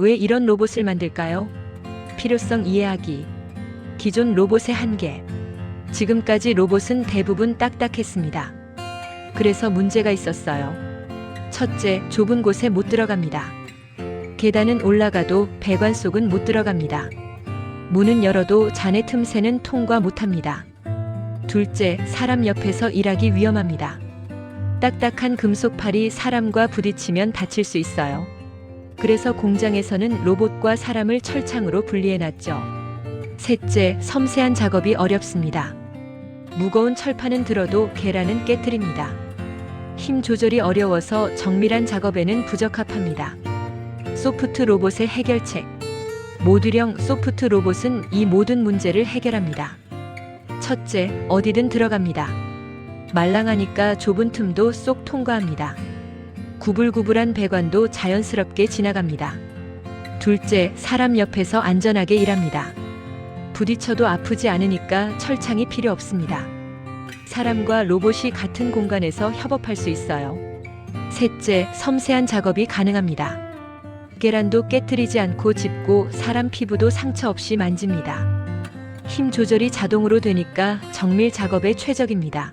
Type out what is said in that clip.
왜 이런 로봇을 만들까요? 필요성 이해하기. 기존 로봇의 한계. 지금까지 로봇은 대부분 딱딱했습니다. 그래서 문제가 있었어요. 첫째, 좁은 곳에 못 들어갑니다. 계단은 올라가도 배관 속은 못 들어갑니다. 문은 열어도 잔해 틈새는 통과 못 합니다. 둘째, 사람 옆에서 일하기 위험합니다. 딱딱한 금속팔이 사람과 부딪히면 다칠 수 있어요. 그래서 공장에서는 로봇과 사람을 철창으로 분리해 놨죠. 셋째, 섬세한 작업이 어렵습니다. 무거운 철판은 들어도 계란은 깨뜨립니다. 힘 조절이 어려워서 정밀한 작업에는 부적합합니다. 소프트 로봇의 해결책. 모듈형 소프트 로봇은 이 모든 문제를 해결합니다. 첫째, 어디든 들어갑니다. 말랑하니까 좁은 틈도 쏙 통과합니다. 구불구불한 배관도 자연스럽게 지나갑니다. 둘째, 사람 옆에서 안전하게 일합니다. 부딪혀도 아프지 않으니까 철창이 필요 없습니다. 사람과 로봇이 같은 공간에서 협업할 수 있어요. 셋째, 섬세한 작업이 가능합니다. 계란도 깨뜨리지 않고 짚고 사람 피부도 상처 없이 만집니다. 힘 조절이 자동으로 되니까 정밀 작업에 최적입니다.